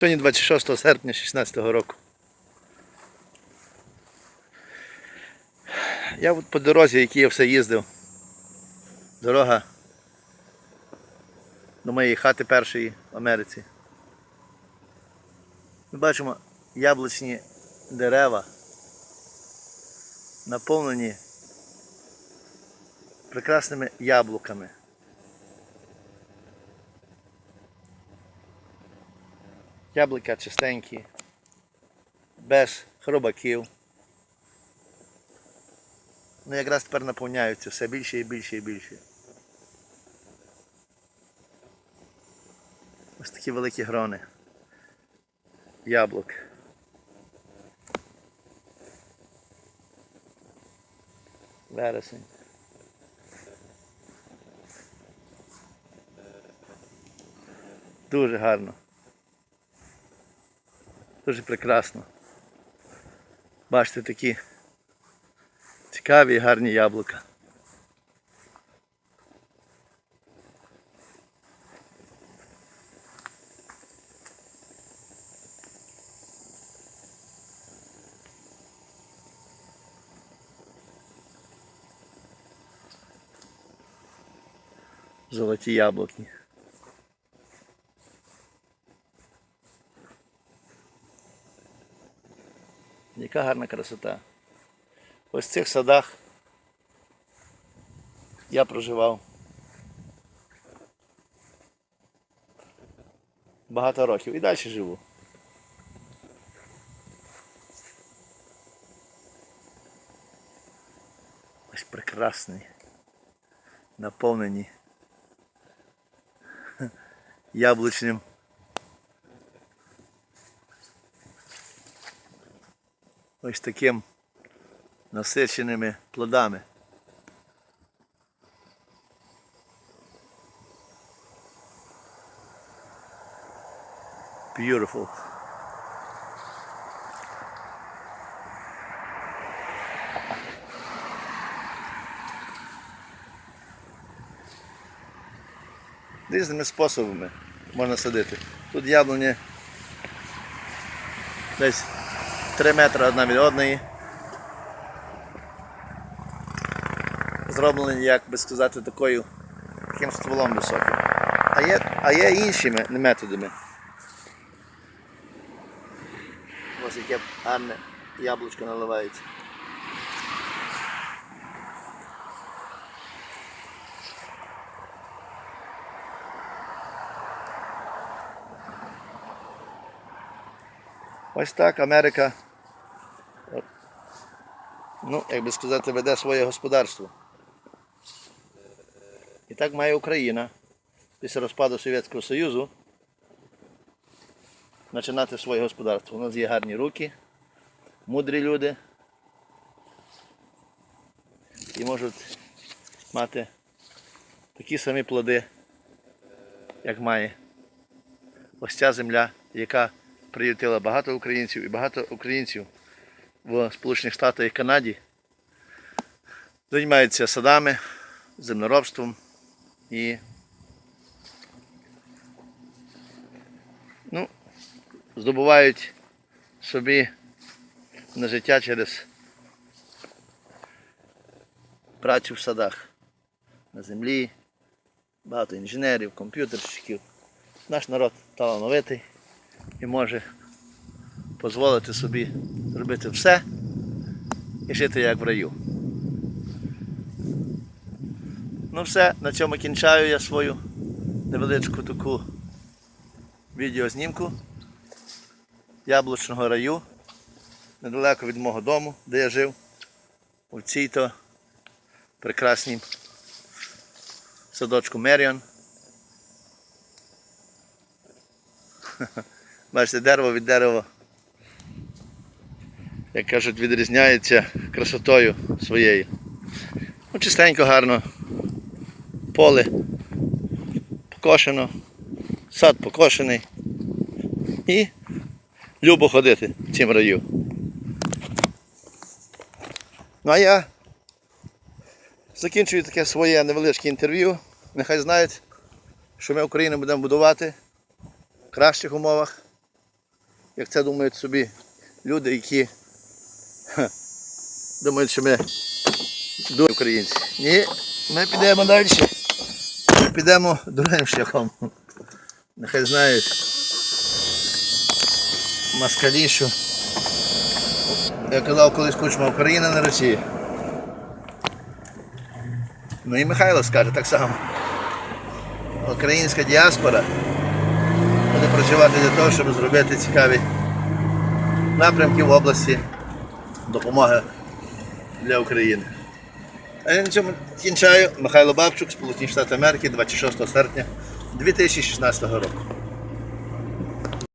Сьогодні 26 серпня 2016 року. Я по дорозі, якій я все їздив. Дорога до моєї хати першої в Америці. Ми бачимо яблучні дерева, наповнені прекрасними яблуками. Яблука чистенькі, без хробаків. Ну якраз тепер наповняються все більше і більше і більше. Ось такі великі грони. Яблук. Вересень. Дуже гарно. Дуже прекрасно. Бачите такі цікаві гарні яблука. Золоті яблуки. Яка гарна красота. Ось в цих садах я проживав багато років і далі живу. Ось прекрасний, наповнені яблучним ось таким насиченими плодами. Beautiful. Різними способами можна садити. Тут яблуні десь 3 метри одна від одної. Зроблені, як би сказати, такою таким стволом високим. А є, а є іншими методами. Ось яке гарне яблучко наливається. Ось так Америка, ну, як би сказати, веде своє господарство. І так має Україна після розпаду Совєтського Союзу починати своє господарство. У нас є гарні руки, мудрі люди і можуть мати такі самі плоди, як має ось ця земля, яка приютила багато українців і багато українців в Сполучених Штатах і Канаді. Займаються садами, землеробством і ну, здобувають собі на життя через працю в садах. На землі, багато інженерів, комп'ютерщиків. Наш народ талановитий і може дозволити собі зробити все і жити як в раю. Ну все, на цьому кінчаю я свою невеличку таку відеознімку яблучного раю недалеко від мого дому, де я жив, у цій то прекрасній садочку Меріон. Бачите, дерево від дерева, як кажуть, відрізняється красотою своєю. Ну, чистенько, гарно. Поле покошено, сад покошений. І любо ходити в цім раю. Ну а я закінчую таке своє невеличке інтерв'ю. Нехай знають, що ми Україну будемо будувати в кращих умовах, як це думають собі люди, які думають, що ми дурні українці. Ні, ми підемо далі. Ми підемо другим шляхом. Нехай знають москалі, що я казав колись кучма Україна не Росія. Ну і Михайло скаже так само. Українська діаспора буде працювати для того, щоб зробити цікаві напрямки в області допомоги для України. А я на цьому кінчаю. Михайло Бабчук, Сполучені Штати Америки, 26 серпня 2016 року.